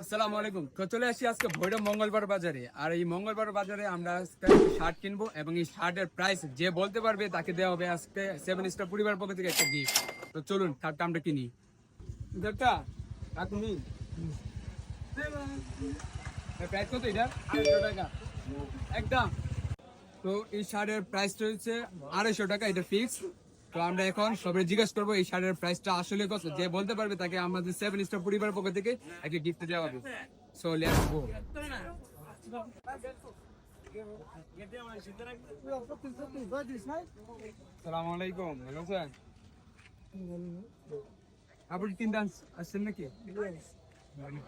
আসসালামু আলাইকুম। তো চলে আসি আজকে ভৈরব মঙ্গলবার বাজারে। আর এই মঙ্গলবার বাজারে আমরা আজকে শার্ট কিনবো এবং এই শার্টের প্রাইস যে বলতে পারবে তাকে দেওয়া হবে আজকে সেভেন স্টার পরিবার পক্ষ থেকে একটা গিফট তো চলুন শার্টটা আমরা কিনি। দেড়টা আপনি প্রাইস কত এটা? আড়াইশো টাকা। একদম। তো এই শার্টের প্রাইসটা হচ্ছে আড়াইশো টাকা এটা ফিক্স তো আমরা এখন সবাই জিজ্ঞেস করব এই শার্টের প্রাইসটা আসলে কত? যে বলতে পারবে তাকে আমাদের সেভেন স্টার পরিবার পক্ষ থেকে একটা গিফট দেওয়া হবে। সো লেটস গো ভালো আছেন? আপনি তিন ডান্স মানে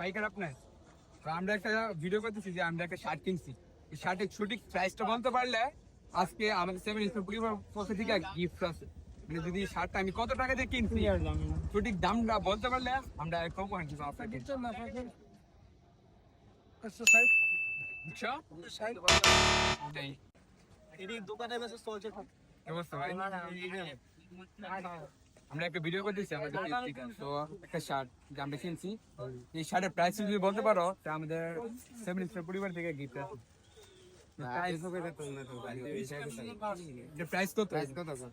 আমরা একটা ভিডিও করতেছি যে আমরা একটা শার্ট কিনছি। এই শার্টের সঠিক পারলে আজকে আমাদের সেভেন স্টার পরিবার পক্ষ থেকে গিফট আছে। যদি শার্টটা আমি কত টাকা দিয়ে কিনছি? সঠিক দামটা বলতে পারলে আমরা কম দিব আপনাকে? আমরা একটা ভিডিও করতেছি আমাদের। তো একটা শার্ট যে আমরা কিনছি এই শার্টের প্রাইস যদি বলতে পারো তা আমাদের সেভেন স্টার পরিবার থেকে গিফট আছে। প্রাইস কত? সাড়ে চারশো?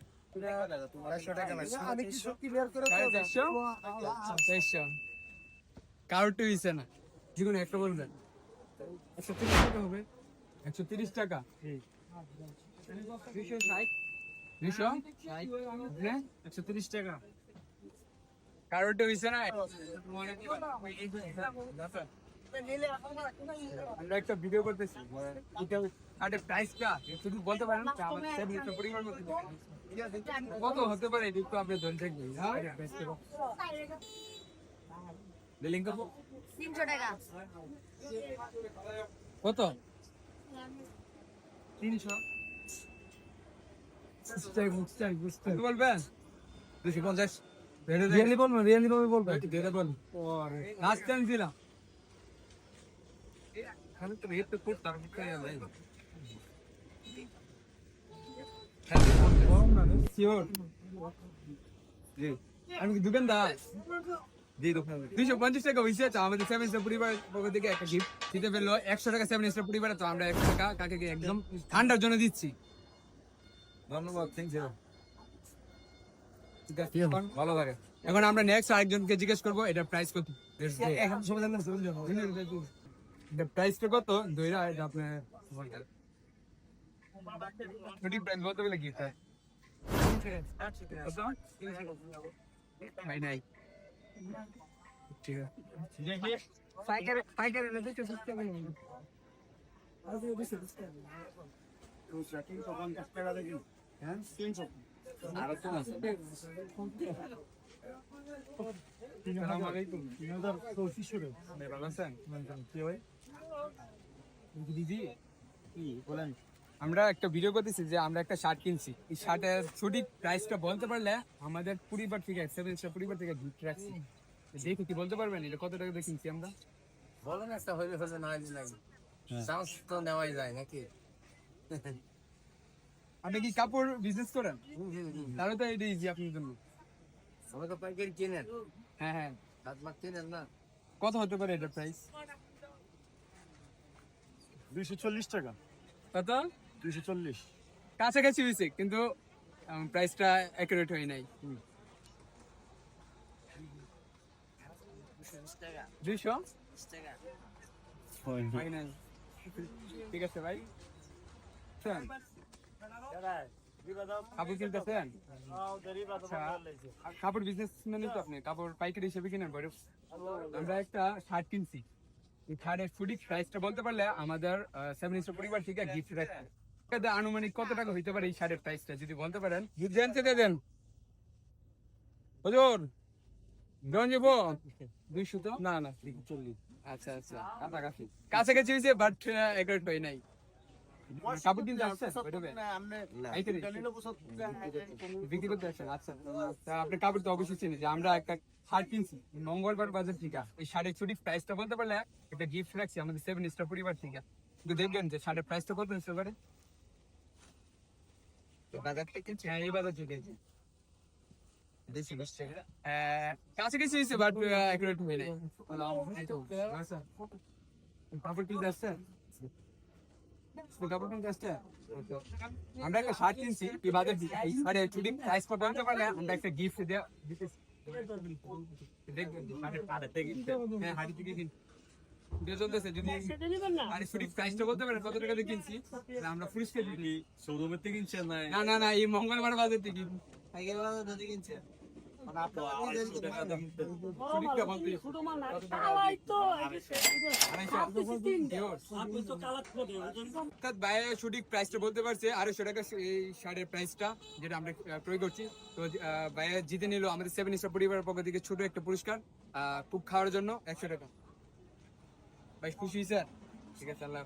হইছে না। যে একটা বলবেন? একশো তিরিশ টাকা হবে। একশো তিরিশ টাকা? দুশো হ্যাঁ? একশো তিরিশ টাকা। কারোরটা হইছে না? আমরা একটা ভিডিও করতেছি। আরে প্রাইসটা শুধু বলতে পারেন না আমাদের সেভ লিটার পরিমাণ মতো কত হতে পারে এটা একটু আপনি ধরে থাকবেন হ্যাঁ লিঙ্ক তিনশো টাকা। কত? তিনশো? কত বলবেন? দুশো পঞ্চাশ। রিয়েলি বলবেন রিয়েলি ভাবে বলবেন। ধরে বলুন লাস্ট টাইম দিলাম। খালি তো রেট তো করতাম শিওর জি। আমি কি দোকানদার? জি দোকান দুইশো পঞ্চাশ টাকা হয়েছে তো আমাদের সেভেন স্টার পরিবার পক্ষ থেকে একটা গিফট দিতে পেল একশো টাকা সেভেন স্টার পরিবারে তো আমরা একশো টাকা কাকে একদম ঠান্ডার জন্য দিচ্ছি। ধন্যবাদ থ্যাংক ইউ ভালো থাকে এখন আমরা নেক্সট আরেকজনকে জিজ্ঞেস করব এটার প্রাইস কত? এখন সবাই জানেন এটা প্রাইসটা কত? দইরা এটা আপনার সঠিক প্রাইস বলতে গেলে কি হয় কত? ভাই নাই ঠিক আছে পাইকারি পাইকারি নিতে তো সস্তা করে নিন আসসালামু আলাইকুম আপনি ভালো আছেন আমরা একটা ভিডিও করতেছি যে আমরা একটা শার্ট কিনছি। এই শার্টের সঠিক প্রাইসটা বলতে পারলে আমাদের পরিবার থেকে সেভেন স্টার পরিবার থেকে গিফট রাখছি। দেখো কি বলতে পারবেন এটা কত টাকা দিয়ে কিনছি আমরা? বলেন একটা হইলে হইলে না হইলে নাই চান্স তো নেওয়াই যায় নাকি? আপনি কি কাপড় বিজনেস করেন? তাহলে তো এটা ইজি আপনার জন্য। আমি তো পাইকারি কিনেন? হ্যাঁ হ্যাঁ। হাত মাক কিনেন না? কত হতে পারে এটা প্রাইস দুইশো চল্লিশ টাকা। কত? দুইশো চল্লিশ। কাছাকাছি হয়েছে কিন্তু প্রাইসটা অ্যাকুরেট হয় নাই। দুইশো? ঠিক আছে ভাই। কাপড় কিনতেছেন? আচ্ছা, কাপড় তো আপনি কাপড় পাইকারি হিসেবে কিনেন বড়। আমরা একটা শার্ট কিনছি। এই প্রাইসটা বলতে পারলে আমাদের সেভেন পরিবার থেকে গিফট রাখবে এটা আনুমানিক কত টাকা হইতে পারে এই প্রাইসটা যদি বলতে পারেন? দেন। হুজুর গঞ্জেব দুইশো তো? না না চল্লিশ। আচ্ছা আচ্ছা। কাছাকাছি। কাছাকাছি হয়েছে বাট একুরেট হয় নাই। আচ্ছা। তা আপনি কাপড় তো অবশ্যই চিনি যে আমরা একটা শার্ট কিনছি মঙ্গলবার বাজার থেকে। এই শার্টের ছুটি প্রাইসটা বলতে পারলে একটা গিফট রাখছি আমাদের সেভেন স্টার পরিবার থেকে। কিন্তু দেখবেন যে শার্টের প্রাইসটা কত পারে বাজার থেকে হ্যাঁ এই বাজার থেকে দুইশো বিশ টাকা আহ, কাছাকাছি হয়েছে বাট একুরেট হয় নাই কাপড় কিনতে আসছে কাপড় কিনতে আসছে আমরা একটা শার্ট কিনছি কি বাজার মানে ছুটি প্রাইস কত জানতে পারলে আমরা একটা গিফট দেওয়া দিতেছি দেখবেন হ্যাঁ হাড়ি থেকে কিন দিয়ে চলতেছে যদি আরে ছুটি প্রাইসটা বলতে পারেন কত টাকা দিয়ে কিনছি আমরা পুরস্কার দিই শোরুমের থেকে কিনছেন না? না না না এই মঙ্গলবার বাজার থেকে বাজার কিনছে সঠিক প্রাইসটা বলতে পারছে আড়াইশো টাকা এই শার্টের প্রাইসটা যেটা আমরা ক্রয় করছি। তো বাইরে জিতে নিল আমাদের সেভেন স্টার পরিবারের পক্ষ থেকে ছোট একটা পুরস্কার আহ, খুব খাওয়ার জন্য একশো টাকা। ভাই খুশি স্যার ঠিক আছে আল্লাহ।